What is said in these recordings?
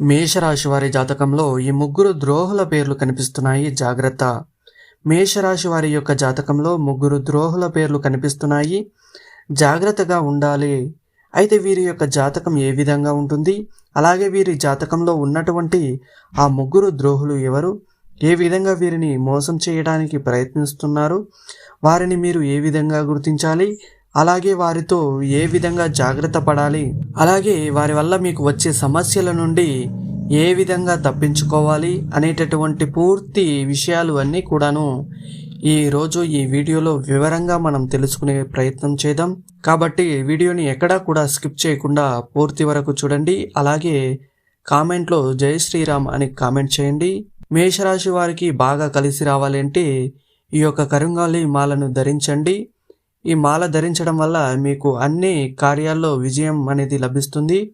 మేషరాశి వారి జాతకంలో ఈ ముగ్గురు ద్రోహుల పేర్లు కనిపిస్తున్నాయి. జాగ్రత్త. మేషరాశి వారి యొక్క జాతకంలో ముగ్గురు ద్రోహుల పేర్లు కనిపిస్తున్నాయి. జాగ్రత్తగా ఉండాలి. అయితే వీరి యొక్క జాతకం ఏ విధంగా ఉంటుంది? అలాగే వీరి జాతకంలో ఉన్నటువంటి ఆ ముగ్గురు ద్రోహులు ఎవరు? ఏ విధంగా వీరిని మోసం చేయడానికి ప్రయత్నిస్తున్నారు? వారిని మీరు ఏ విధంగా గుర్తించాలి? అలాగే వారితో ఏ విధంగా జాగ్రత్త పడాలి? అలాగే వారి వల్ల మీకు వచ్చే సమస్యల నుండి ఏ విధంగా తప్పించుకోవాలి అనేటటువంటి పూర్తి విషయాలు అన్నీ కూడాను ఈ రోజు ఈ వీడియోలో వివరంగా మనం తెలుసుకునే ప్రయత్నం చేద్దాం. కాబట్టి వీడియోని ఎక్కడా కూడా స్కిప్ చేయకుండా పూర్తి వరకు చూడండి. అలాగే కామెంట్లో జై శ్రీరామ్ అని కామెంట్ చేయండి. మేషరాశి వారికి బాగా కలిసి రావాలంటే ఈ యొక్క కరుంగాలి మాలను ధరించండి. ఈ మాల ధరించడం వల్ల మీకు అన్ని కార్యాల్లో విజయం అనేది లభిస్తుంది.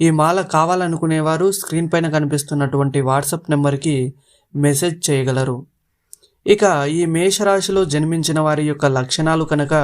ఈ మాల కావాలనుకునేవారు స్క్రీన్ పైన కనిపిస్తున్నటువంటి వాట్సాప్ నెంబర్కి మెసేజ్ చేయగలరు. ఇక ఈ మేషరాశిలో జన్మించిన వారి యొక్క లక్షణాలు కనుక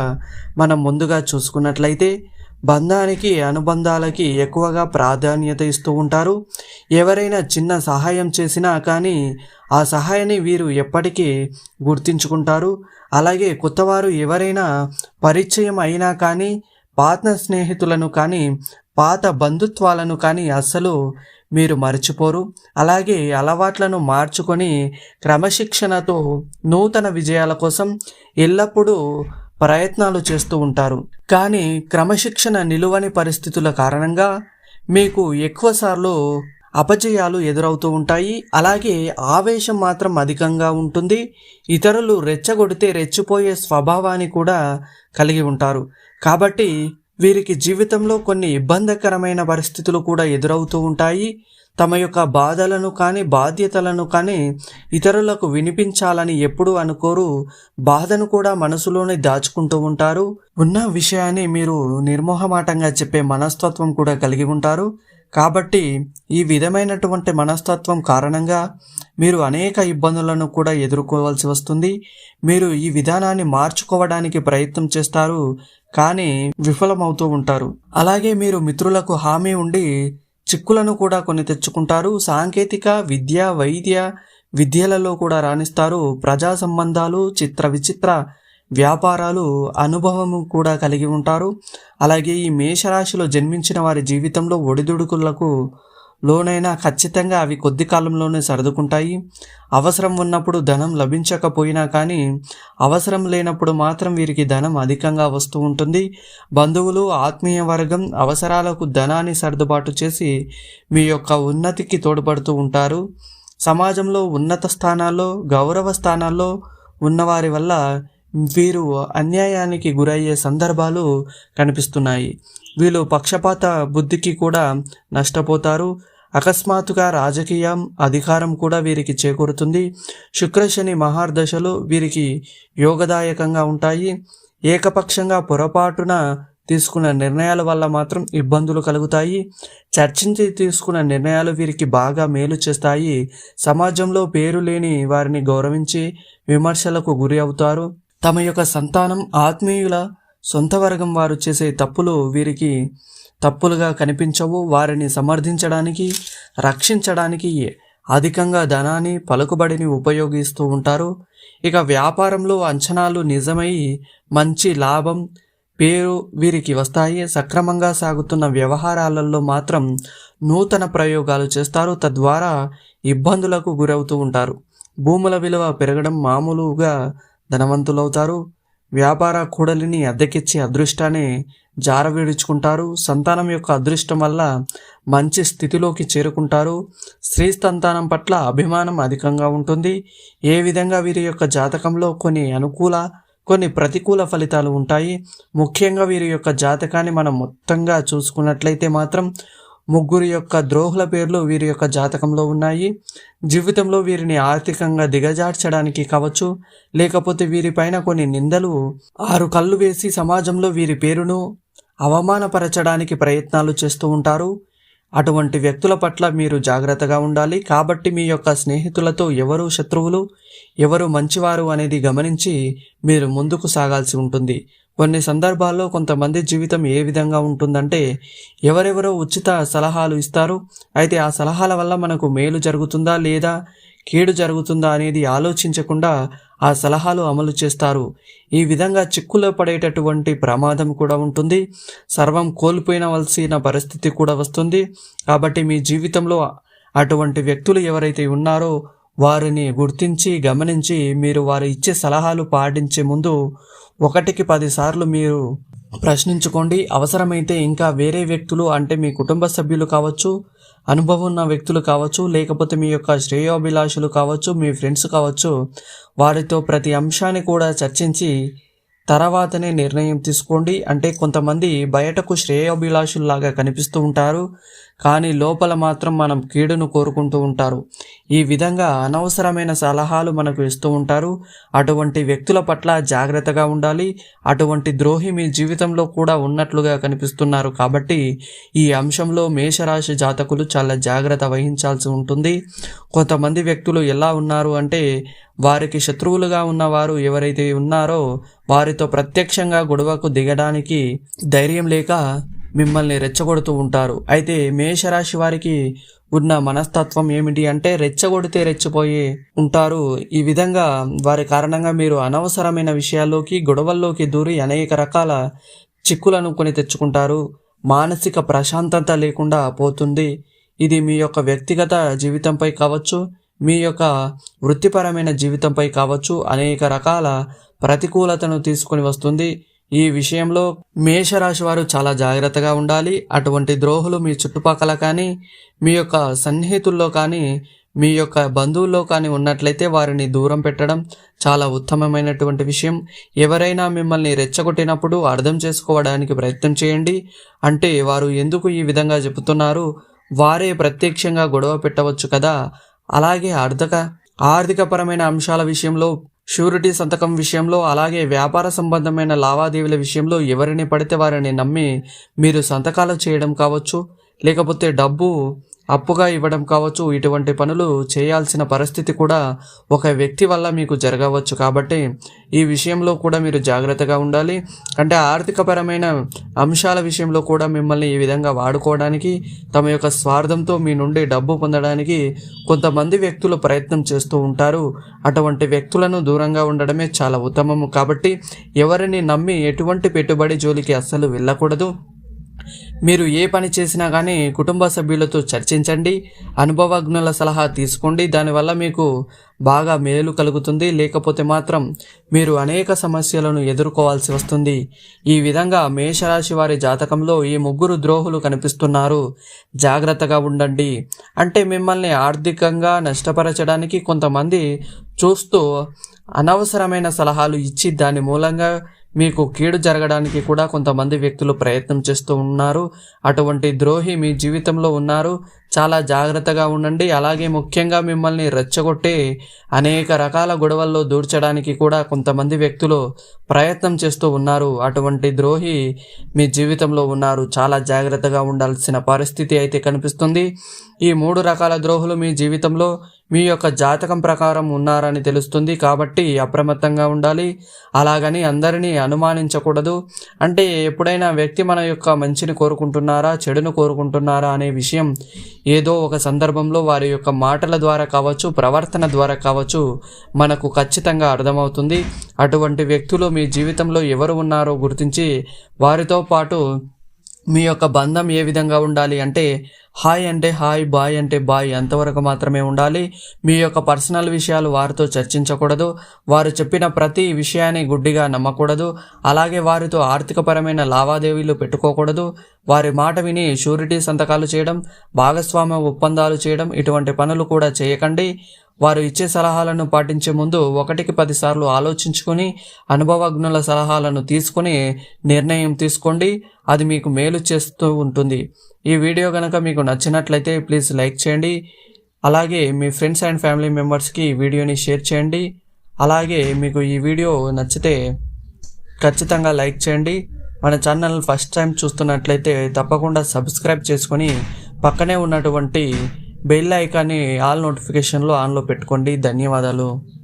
మనం ముందుగా చూసుకున్నట్లయితే బంధానికి అనుబంధాలకి ఎక్కువగా ప్రాధాన్యత ఇస్తూ ఉంటారు. ఎవరైనా చిన్న సహాయం చేసినా కానీ ఆ సహాయాన్ని వీరు ఎప్పటికీ గుర్తించుకుంటారు. అలాగే కొత్తవారు ఎవరైనా పరిచయం అయినా కానీ పాత స్నేహితులను కానీ పాత బంధుత్వాలను కానీ అస్సలు మీరు మర్చిపోరు. అలాగే అలవాట్లను మార్చుకొని క్రమశిక్షణతో నూతన విజయాల కోసం ఎల్లప్పుడూ ప్రయత్నాలు చేస్తూ ఉంటారు. కానీ క్రమశిక్షణ నిలువని పరిస్థితుల కారణంగా మీకు ఎక్కువసార్లు అపజయాలు ఎదురవుతూ ఉంటాయి. అలాగే ఆవేశం మాత్రం అధికంగా ఉంటుంది. ఇతరులు రెచ్చగొడితే రెచ్చిపోయే స్వభావాన్ని కూడా కలిగి ఉంటారు. కాబట్టి వీరికి జీవితంలో కొన్ని ఇబ్బందికరమైన పరిస్థితులు కూడా ఎదురవుతూ ఉంటాయి. తమ యొక్క బాధలను కానీ బాధ్యతలను కానీ ఇతరులకు వినిపించాలని ఎప్పుడూ అనుకోరు. బాధను కూడా మనసులోనే దాచుకుంటూ ఉంటారు. ఉన్న విషయాన్ని మీరు నిర్మోహమాటంగా చెప్పే మనస్తత్వం కూడా కలిగి ఉంటారు. కాబట్టి ఈ విధమైనటువంటి మనస్తత్వం కారణంగా మీరు అనేక ఇబ్బందులను కూడా ఎదుర్కోవాల్సి వస్తుంది. మీరు ఈ విధానాన్ని మార్చుకోవడానికి ప్రయత్నం చేస్తారు కానీ విఫలమవుతూ ఉంటారు. అలాగే మీరు మిత్రులకు హామీ ఉండి చిక్కులను కూడా కొన్ని తెచ్చుకుంటారు. సాంకేతిక విద్య వైద్య విద్యలలో కూడా రాణిస్తారు. ప్రజా సంబంధాలు చిత్ర విచిత్ర వ్యాపారాలు అనుభవము కూడా కలిగి ఉంటారు. అలాగే ఈ మేషరాశిలో జన్మించిన వారి జీవితంలో ఒడిదుడుకులకు లోనైనా ఖచ్చితంగా అవి కొద్ది కాలంలోనే సర్దుకుంటాయి. అవసరం ఉన్నప్పుడు ధనం లభించకపోయినా కానీ అవసరం లేనప్పుడు మాత్రం వీరికి ధనం అధికంగా వస్తూ ఉంటుంది. బంధువులు ఆత్మీయ వర్గం అవసరాలకు ధనాన్ని సర్దుబాటు చేసి మీ యొక్క ఉన్నతికి తోడ్పడుతూ ఉంటారు. సమాజంలో ఉన్నత స్థానాల్లో గౌరవ స్థానాల్లో ఉన్నవారి వల్ల వీరు అన్యాయానికి గురయ్యే సందర్భాలు కనిపిస్తున్నాయి. వీళ్ళు పక్షపాత బుద్ధికి కూడా నష్టపోతారు. అకస్మాత్తుగా రాజకీయం అధికారం కూడా వీరికి చేకూరుతుంది. శుక్రశని మహార్దశలు వీరికి యోగదాయకంగా ఉంటాయి. ఏకపక్షంగా పొరపాటున తీసుకున్న నిర్ణయాల వల్ల మాత్రం ఇబ్బందులు కలుగుతాయి. చర్చించి తీసుకున్న నిర్ణయాలు వీరికి బాగా మేలు చేస్తాయి. సమాజంలో పేరు లేని వారిని గౌరవించి విమర్శలకు గురి అవుతారు. తమ యొక్క సంతానం ఆత్మీయుల సొంత వర్గం వారు చేసే తప్పులు వీరికి తప్పులుగా కనిపించవు. వారిని సమర్థించడానికి రక్షించడానికి అధికంగా ధనాన్ని పలుకుబడిని ఉపయోగిస్తూ ఉంటారు. ఇక వ్యాపారంలో అంచనాలు నిజమై మంచి లాభం పేరు వీరికి వస్తాయి. సక్రమంగా సాగుతున్న వ్యవహారాలలో మాత్రం నూతన ప్రయోగాలు చేస్తారు. తద్వారా ఇబ్బందులకు గురవుతూ ఉంటారు. భూముల విలువ పెరగడం మామూలుగా ధనవంతులవుతారు. వ్యాపార కూడలిని అద్దెకిచ్చి అదృష్టాన్ని జారవీడుచుకుంటారు. సంతానం యొక్క అదృష్టం వల్ల మంచి స్థితిలోకి చేరుకుంటారు. స్త్రీ సంతానం పట్ల అభిమానం అధికంగా ఉంటుంది. ఏ విధంగా వీరి యొక్క జాతకంలో కొన్ని అనుకూల కొన్ని ప్రతికూల ఫలితాలు ఉంటాయి. ముఖ్యంగా వీరి యొక్క జాతకాన్ని మనం మొత్తంగా చూసుకున్నట్లయితే మాత్రం ముగ్గురు యొక్క ద్రోహుల పేర్లు వీరి యొక్క జాతకంలో ఉన్నాయి. జీవితంలో వీరిని ఆర్థికంగా దిగజార్చడానికి కావచ్చు లేకపోతే వీరిపైన కొన్ని నిందలు ఆరు కళ్ళు వేసి సమాజంలో వీరి పేరును అవమానపరచడానికి ప్రయత్నాలు చేస్తూ ఉంటారు. అటువంటి వ్యక్తుల పట్ల మీరు జాగ్రత్తగా ఉండాలి. కాబట్టి మీ యొక్క స్నేహితులతో ఎవరు శత్రువులు ఎవరు మంచివారు అనేది గమనించి మీరు ముందుకు సాగాల్సి ఉంటుంది. కొన్ని సందర్భాల్లో కొంతమంది జీవితం ఏ విధంగా ఉంటుందంటే ఎవరెవరో ఉచిత సలహాలు ఇస్తారు. అయితే ఆ సలహాల వల్ల మనకు మేలు జరుగుతుందా లేదా కీడు జరుగుతుందా అనేది ఆలోచించకుండా ఆ సలహాలు అమలు చేస్తారు. ఈ విధంగా చిక్కులో పడేటటువంటి ప్రమాదం కూడా ఉంటుంది. సర్వం కోల్పోయినవలసిన పరిస్థితి కూడా వస్తుంది. కాబట్టి మీ జీవితంలో అటువంటి వ్యక్తులు ఎవరైతే ఉన్నారో వారిని గుర్తించి గమనించి మీరు వారు ఇచ్చే సలహాలు పాటించే ముందు ఒకటికి పదిసార్లు మీరు ప్రశ్నించుకోండి. అవసరమైతే ఇంకా వేరే వ్యక్తులు అంటే మీ కుటుంబ సభ్యులు కావచ్చు అనుభవం ఉన్న వ్యక్తులు కావచ్చు లేకపోతే మీ యొక్క శ్రేయోభిలాషులు కావచ్చు మీ ఫ్రెండ్స్ కావచ్చు వారితో ప్రతి అంశాన్ని కూడా చర్చించి తర్వాతనే నిర్ణయం తీసుకోండి. అంటే కొంతమంది బయటకు శ్రేయోభిలాషుల్లాగా కనిపిస్తూ ఉంటారు. కానీ లోపల మాత్రం మనం కీడును కోరుకుంటూ ఉంటారు. ఈ విధంగా అనవసరమైన సలహాలు మనకు ఇస్తూ ఉంటారు. అటువంటి వ్యక్తుల పట్ల జాగ్రత్తగా ఉండాలి. అటువంటి ద్రోహి మీ జీవితంలో కూడా ఉన్నట్లుగా కనిపిస్తున్నారు కాబట్టి ఈ అంశంలో మేషరాశి జాతకులు చాలా జాగ్రత్త వహించాల్సి ఉంటుంది. కొంతమంది వ్యక్తులు ఎలా ఉన్నారు అంటే వారికి శత్రువులుగా ఉన్నవారు ఎవరైతే ఉన్నారో వారితో ప్రత్యక్షంగా గొడవకు దిగడానికి ధైర్యం లేక మిమ్మల్ని రెచ్చగొడుతూ ఉంటారు. అయితే మేషరాశి వారికి ఉన్న మనస్తత్వం ఏమిటి అంటే రెచ్చగొడితే రెచ్చిపోయి ఉంటారు. ఈ విధంగా వారి కారణంగా మీరు అనవసరమైన విషయాల్లోకి గొడవల్లోకి దూరి అనేక రకాల చిక్కులను కొని తెచ్చుకుంటారు. మానసిక ప్రశాంతత లేకుండా పోతుంది. ఇది మీ యొక్క వ్యక్తిగత జీవితంపై కావచ్చు మీ యొక్క వృత్తిపరమైన జీవితంపై కావచ్చు అనేక రకాల ప్రతికూలతను తీసుకొని వస్తుంది. ఈ విషయంలో మేషరాశి వారు చాలా జాగ్రత్తగా ఉండాలి. అటువంటి ద్రోహులు మీ చుట్టుపక్కల కానీ మీ యొక్క సన్నిహితుల్లో కానీ మీ యొక్క బంధువుల్లో కానీ ఉన్నట్లయితే వారిని దూరం పెట్టడం చాలా ఉత్తమమైనటువంటి విషయం. ఎవరైనా మిమ్మల్ని రెచ్చగొట్టినప్పుడు అర్థం చేసుకోవడానికి ప్రయత్నం చేయండి. అంటే వారు ఎందుకు ఈ విధంగా చెబుతున్నారు? వారే ప్రత్యక్షంగా గొడవ పెట్టవచ్చు కదా. అలాగే ఆర్థిక ఆర్థికపరమైన అంశాల విషయంలో షూరిటీ సంతకం విషయంలో అలాగే వ్యాపార సంబంధమైన లావాదేవీల విషయంలో ఎవరిని పడితే వారిని నమ్మి మీరు సంతకాలు చేయడం కావచ్చు లేకపోతే డబ్బు అప్పుగా ఇవ్వడం కావచ్చు ఇటువంటి పనులు చేయాల్సిన పరిస్థితి కూడా ఒక వ్యక్తి వల్ల మీకు జరగవచ్చు. కాబట్టి ఈ విషయంలో కూడా మీరు జాగ్రత్తగా ఉండాలి. అంటే ఆర్థికపరమైన అంశాల విషయంలో కూడా మిమ్మల్ని ఈ విధంగా వాడుకోవడానికి తమ యొక్క స్వార్థంతో మీ నుండి డబ్బు పొందడానికి కొంతమంది వ్యక్తులు ప్రయత్నం చేస్తూ ఉంటారు. అటువంటి వ్యక్తులను దూరంగా ఉండడమే చాలా ఉత్తమము. కాబట్టి ఎవరిని నమ్మి ఎటువంటి పెట్టుబడి జోలికి అస్సలు వెళ్ళకూడదు. మీరు ఏ పని చేసినా కానీ కుటుంబ సభ్యులతో చర్చించండి అనుభవజ్ఞుల సలహా తీసుకోండి దానివల్ల మీకు బాగా మేలు కలుగుతుంది. లేకపోతే మాత్రం మీరు అనేక సమస్యలను ఎదుర్కోవాల్సి వస్తుంది. ఈ విధంగా మేషరాశి వారి జాతకంలో ఈ ముగ్గురు ద్రోహులు కనిపిస్తున్నారు. జాగ్రత్తగా ఉండండి. అంటే మిమ్మల్ని ఆర్థికంగా నష్టపరచడానికి కొంతమంది చూస్తూ అనవసరమైన సలహాలు ఇచ్చి దాని మూలంగా మీకు కీడు జరగడానికి కూడా కొంతమంది వ్యక్తులు ప్రయత్నం చేస్తూ ఉన్నారు. అటువంటి ద్రోహి మీ జీవితంలో ఉన్నారు. చాలా జాగ్రత్తగా ఉండండి. అలాగే ముఖ్యంగా మిమ్మల్ని రెచ్చగొట్టి అనేక రకాల గొడవల్లో దూర్చడానికి కూడా కొంతమంది వ్యక్తులు ప్రయత్నం చేస్తూ ఉన్నారు. అటువంటి ద్రోహి మీ జీవితంలో ఉన్నారు. చాలా జాగ్రత్తగా ఉండాల్సిన పరిస్థితి అయితే కనిపిస్తుంది. ఈ మూడు రకాల ద్రోహులు మీ జీవితంలో మీ యొక్క జాతకం ప్రకారం ఉన్నారని తెలుస్తుంది కాబట్టి అప్రమత్తంగా ఉండాలి. అలాగని అందరినీ అనుమానించకూడదు. అంటే ఎప్పుడైనా వ్యక్తి మన యొక్క మంచిని కోరుకుంటున్నారా చెడును కోరుకుంటున్నారా అనే విషయం ఏదో ఒక సందర్భంలో వారి యొక్క మాటల ద్వారా కావచ్చు ప్రవర్తన ద్వారా కావచ్చు మనకు ఖచ్చితంగా అర్థమవుతుంది. అటువంటి వ్యక్తులు మీ జీవితంలో ఎవరు ఉన్నారో గుర్తించి వారితో పాటు మీ యొక్క బంధం ఏ విధంగా ఉండాలి అంటే హాయ్ అంటే హాయ్ బాయ్ అంటే బాయ్ అంతవరకు మాత్రమే ఉండాలి. మీ యొక్క పర్సనల్ విషయాలు వారితో చర్చించకూడదు. వారు చెప్పిన ప్రతి విషయాన్ని గుడ్డిగా నమ్మకూడదు. అలాగే వారితో ఆర్థికపరమైన లావాదేవీలు పెట్టుకోకూడదు. వారి మాట విని షూరిటీ సంతకాలు చేయడం భాగస్వామ్య ఒప్పందాలు చేయడం ఇటువంటి పనులు కూడా చేయకండి. వారు ఇచ్చే సలహాలను పాటించే ముందు ఒకటికి పదిసార్లు ఆలోచించుకొని అనుభవజ్ఞుల సలహాలను తీసుకొని నిర్ణయం తీసుకోండి. అది మీకు మేలు చేస్తూ ఉంటుంది. ఈ వీడియో కనుక మీకు నచ్చినట్లయితే ప్లీజ్ లైక్ చేయండి. అలాగే మీ ఫ్రెండ్స్ అండ్ ఫ్యామిలీ మెంబర్స్కి ఈ వీడియోని షేర్ చేయండి. అలాగే మీకు ఈ వీడియో నచ్చితే ఖచ్చితంగా లైక్ చేయండి. మన ఛానల్ ఫస్ట్ టైం చూస్తున్నట్లయితే తప్పకుండా సబ్స్క్రైబ్ చేసుకొని పక్కనే ఉన్నటువంటి బెల్ ఐకాన్ని ఆల్ నోటిఫికేషన్లో ఆన్లో పెట్టుకోండి. ధన్యవాదాలు.